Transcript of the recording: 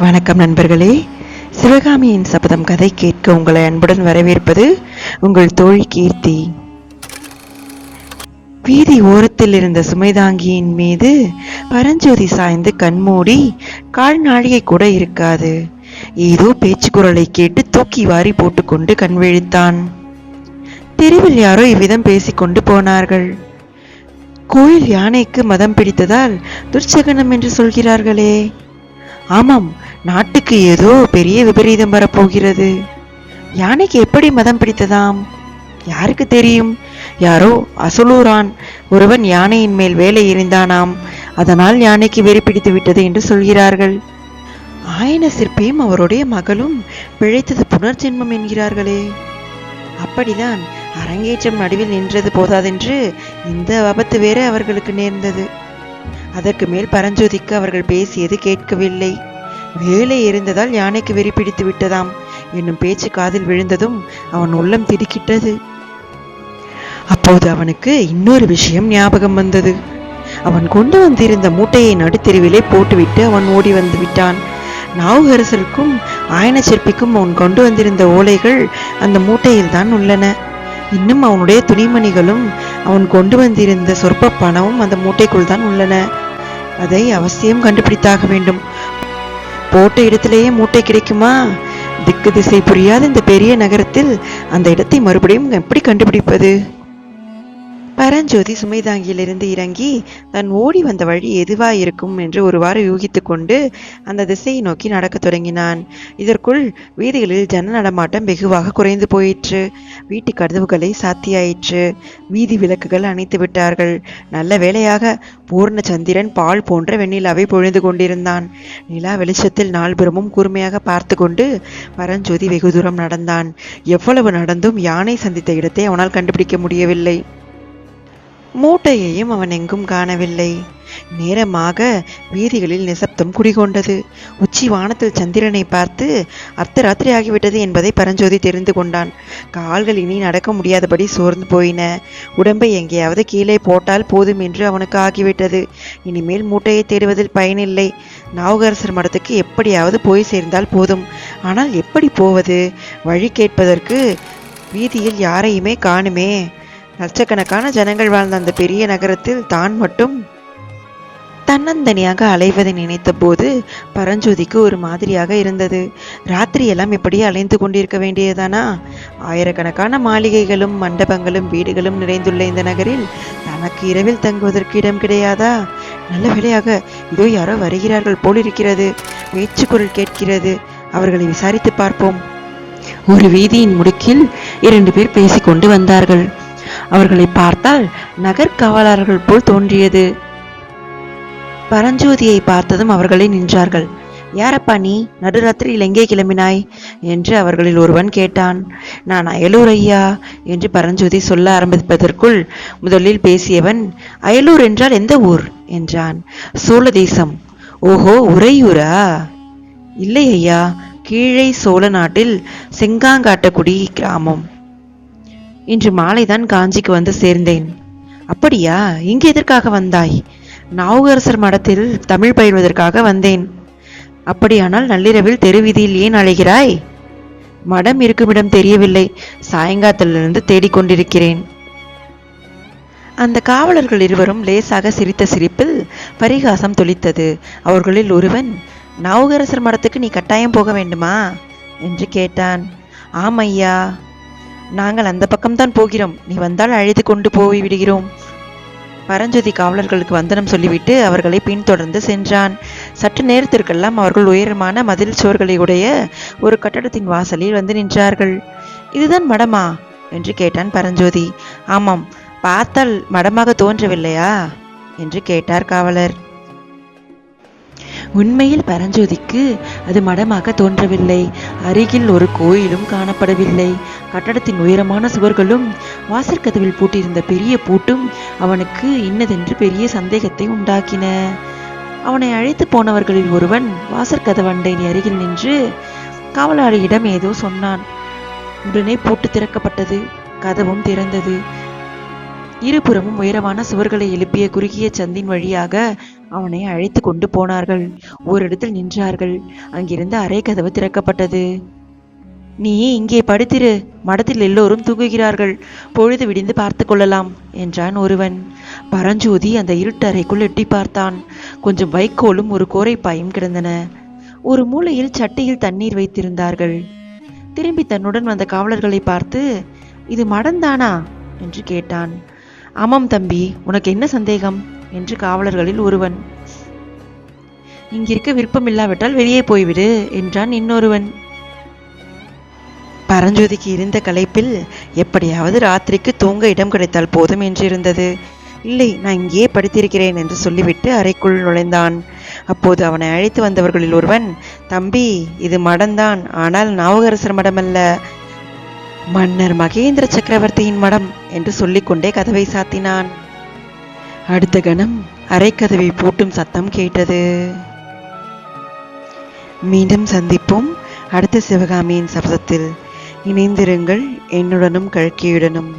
வணக்கம் நண்பர்களே. சிவகாமியின் சபதம் கதை கேட்க உங்களை அன்புடன் வரவேற்பது உங்கள் தோழி கீர்த்தி. வீதி ஓரத்தில் இருந்த சுமைதாங்கியின் மீது பரஞ்சோதி சாய்ந்து கண்மூடி கால்நாழிகை கூட இருக்காது. ஏதோ பேச்சு குரலை கேட்டு தூக்கி வாரி போட்டுக்கொண்டு கண் விழித்தான். தெருவில் யாரோ இவ்விதம் பேசிக்கொண்டு போனார்கள். கோயில் யானைக்கு மதம் பிடித்ததால் துர்ச்சகனம் என்று சொல்கிறார்களே. ஆமாம் நாட்டுக்கு ஏதோ பெரிய விபரீதம் வரப்போகிறது. யானைக்கு எப்படி மதம் பிடித்ததாம்? யாருக்கு தெரியும்? யாரோ அசலூரான் ஒருவன் யானையின் மேல் வேலை எறிந்தானாம். அதனால் யானைக்கு வெறி பிடித்து விட்டது என்று சொல்கிறார்கள். ஆயன சிற்பியும் அவருடைய மகளும் பிழைத்தது புனர்ஜென்மம் என்கிறார்களே. அப்படிதான் அரங்கேற்றம் நடுவில் நின்றது போதாதென்று இந்த ஆபத்து வேற அவர்களுக்கு நேர்ந்தது. அதற்கு மேல் பரஞ்சோதிக்கு அவர்கள் பேசியது கேட்கவில்லை. வேலை எரிந்ததால் யானைக்கு வெறி பிடித்து விட்டதாம். என்னும் பேச்சு காதில் விழுந்ததும் அவன் உள்ளம் திடுக்கிட்டது. அப்போது அவனுக்கு இன்னொரு விஷயம் ஞாபகம் வந்தது. அவன் கொண்டு வந்திருந்த மூட்டையை நடுத்தெருவிலே போட்டுவிட்டு அவன் ஓடி வந்து விட்டான். நாவுகரசருக்கும் ஆயன சிற்பிக்கும் அவன் கொண்டு வந்திருந்த ஓலைகள் அந்த மூட்டையில் தான் உள்ளன. இன்னும் அவனுடைய துணிமணிகளும் அவன் கொண்டு வந்திருந்த சொற்ப பணமும் அந்த மூட்டைக்குள் தான் உள்ளன. அதை அவசியம் கண்டுபிடித்தாக வேண்டும். போட்ட இடத்திலேயே மூட்டை கிடைக்குமா? திக்கு திசை புரியாத இந்த பெரிய நகரத்தில் அந்த இடத்தை மறுபடியும் எப்படி கண்டுபிடிப்பது? பரஞ்சோதி சுமைதாங்கியிலிருந்து இறங்கி தன் ஓடி வந்த வழி எதுவாயிருக்கும் என்று ஒருவாறு யூகித்து கொண்டு அந்த திசையை நோக்கி நடக்கத் தொடங்கினான். இதற்குள் வீதிகளில் ஜன நடமாட்டம் வெகுவாக குறைந்து போயிற்று. வீட்டு கதவுகளை சாத்தியாயிற்று. வீதி விளக்குகள் அணைத்து விட்டார்கள். நல்ல வேளையாக பூர்ண சந்திரன் பால் போன்ற வெண்ணிலாவை பொழிந்து கொண்டிருந்தான். நிலா வெளிச்சத்தில் நால்புறமும் கூர்மையாக பார்த்து கொண்டு பரஞ்சோதி வெகு தூரம் நடந்தான். எவ்வளவு நடந்தும் யானை சந்தித்த இடத்தை அவனால் கண்டுபிடிக்க முடியவில்லை. மூட்டையையும் அவன் எங்கும் காணவில்லை. நேரமாக வீதிகளில் நிசப்தம் குடிகொண்டது. உச்சி வானத்தில் சந்திரனை பார்த்து அர்த்தராத்திரி ஆகிவிட்டது என்பதை பரஞ்சோதி தெரிந்து கொண்டான். கால்கள் இனி நடக்க முடியாதபடி சோர்ந்து போயின. உடம்பை எங்கேயாவது கீழே போட்டால் போதும் என்று அவனுக்கு ஆகிவிட்டது. இனிமேல் மூட்டையை தேடுவதில் பயனில்லை. நாவுகரசர் மடத்துக்கு எப்படியாவது போய் சேர்ந்தால் போதும். ஆனால் எப்படி போவது? வழி கேட்பதற்கு வீதியில் யாரையுமே காணுமே. லட்சக்கணக்கான ஜனங்கள் வாழ்ந்த அந்த பெரிய நகரத்தில் தான் மட்டும் தன்னந்தனியாக அலைவதை நினைத்த போது பரஞ்சோதிக்கு ஒரு மாதிரியாக இருந்தது. ராத்திரி எல்லாம் இப்படி அலைந்து கொண்டிருக்க வேண்டியதானா ஆயிரக்கணக்கான மாளிகைகளும் மண்டபங்களும் வீடுகளும் நிறைந்துள்ள இந்த நகரில் தனக்கு இரவில் தங்குவதற்கு இடம் கிடையாதா? நல்ல வேளையாக இதோ யாரோ வருகிறார்கள் போல் இருக்கிறது பேச்சு குரல் கேட்கிறது. அவர்களை விசாரித்து பார்ப்போம். ஒரு வீதியின் முடுக்கில் இரண்டு பேர் பேசிக்கொண்டு வந்தார்கள். அவர்களை பார்த்தால் நகர்காவலர்கள் போல் தோன்றியது. பரஞ்சோதியை பார்த்ததும் அவர்களே நின்றார்கள். யாரப்பா நீ? நடுராத்திரியில் எங்கே கிளம்பினாய்? என்று அவர்களில் ஒருவன் கேட்டான். நான் அயலூர் ஐயா என்று பரஞ்சோதி சொல்ல ஆரம்பிப்பதற்குள் முதலில் பேசியவன் அயலூர் என்றால் எந்த ஊர்? என்றான். சோழ தேசம். ஓஹோ உறையூரா? இல்லை ஐயா கீழே சோழ நாட்டில் செங்காங்காட்டக்குடி கிராமம். இன்று மாலைதான் காஞ்சிக்கு வந்து சேர்ந்தேன். அப்படியா? இங்கு எதற்காக வந்தாய்? நாவுகரசர் மடத்தில் தமிழ் பயில்வதற்காக வந்தேன். அப்படியானால் நள்ளிரவில் தெருவீதியில் ஏன் அழைகிறாய் மடம் இருக்குமிடம் தெரியவில்லை. சாயங்காலத்திலிருந்து தேடிக்கொண்டிருக்கிறேன். அந்த காவலர்கள் இருவரும் லேசாக சிரித்த சிரிப்பில் பரிகாசம் தொளித்தது. அவர்களில் ஒருவன் நாவுகரசர் மடத்துக்கு நீ கட்டாயம் போக வேண்டுமா? என்று கேட்டான். ஆமையா நாங்கள் அந்த பக்கம்தான் போகிறோம். நீ வந்தால் அழைத்து கொண்டு போய் விடுகிறோம். பரஞ்சோதி காவலர்களுக்கு வந்தனம் சொல்லிவிட்டு அவர்களை பின்தொடர்ந்து சென்றான். சற்று நேரத்திற்கெல்லாம் அவர்கள் உயரமான மதில் சுவர்களை உடைய ஒரு கட்டடத்தின் வாசலில் வந்து நின்றார்கள். இதுதான் மடமா? என்று கேட்டான் பரஞ்சோதி. ஆமாம் பார்த்தால் மடமாக தோன்றவில்லையா? என்று கேட்டார் காவலர். உண்மையில் பரஞ்சோதிக்கு அது மடமாக தோன்றவில்லை. அருகில் ஒரு கோயிலும் காணப்படவில்லை. கட்டடத்தின் உயரமான சுவர்களும் வாசற்கதவில் பூட்டியிருந்த பெரிய பூட்டும் அவனுக்கு இன்னதென்று பெரிய சந்தேகத்தை உண்டாக்கின. அவனை அழைத்து போனவர்களில் ஒருவன் வாசற்கதவண்டையின் அருகில் நின்று காவலாளியிடம் ஏதோ சொன்னான். உடனே பூட்டு திறக்கப்பட்டது கதவும் திறந்தது. இருபுறமும் உயரமான சுவர்களை எழுப்பிய குறுகிய சந்தின் வழியாக அவனை அழைத்து கொண்டு போனார்கள். ஓரிடத்தில் நின்றார்கள். அங்கிருந்து அரை கதவு திறக்கப்பட்டது. நீ இங்கே படுத்திரு. மடத்தில் எல்லோரும் தூங்குகிறார்கள். பொழுது விடிந்து பார்த்து கொள்ளலாம் என்றான் ஒருவன். பரஞ்சோதி அந்த இருட்டறைக்குள் எட்டி பார்த்தான். கொஞ்சம் வைக்கோலும் ஒரு கோரைப்பாயும் கிடந்தன. ஒரு மூலையில் சட்டியில் தண்ணீர் வைத்திருந்தார்கள். திரும்பி தன்னுடன் வந்த காவலர்களை பார்த்து இது மடந்தானா? என்று கேட்டான். ஆமாம் தம்பி உனக்கு என்ன சந்தேகம்? என்று காவலர்களில் ஒருவன். இங்கிருக்க விருப்பமில்லாவிட்டால் வெளியே போய்விடு என்றான் இன்னொருவன். பரஞ்சோதிக்கு இருந்த களைப்பில் எப்படியாவது ராத்திரிக்கு தூங்க இடம் கிடைத்தால் போதும் என்றிருந்தது. இல்லை நான் இங்கே படுத்திருக்கிறேன் என்று சொல்லிவிட்டு அறைக்குள் நுழைந்தான். அப்போது அவனை அழைத்து வந்தவர்களில் ஒருவன் தம்பி இது மடம்தான் ஆனால் நாவகரசர் மடமல்ல. மன்னர் மகேந்திர சக்கரவர்த்தியின் மடம் என்று சொல்லிக்கொண்டே கதவை சாத்தினான். அடுத்த கணம் அரைக்கதவை பூட்டும் சத்தம் கேட்டது. மீண்டும் சந்திப்போம். அடுத்த சிவகாமியின் சபதத்தில். இணைந்திருங்கள் என்னுடனும் கழ்கியுடனும்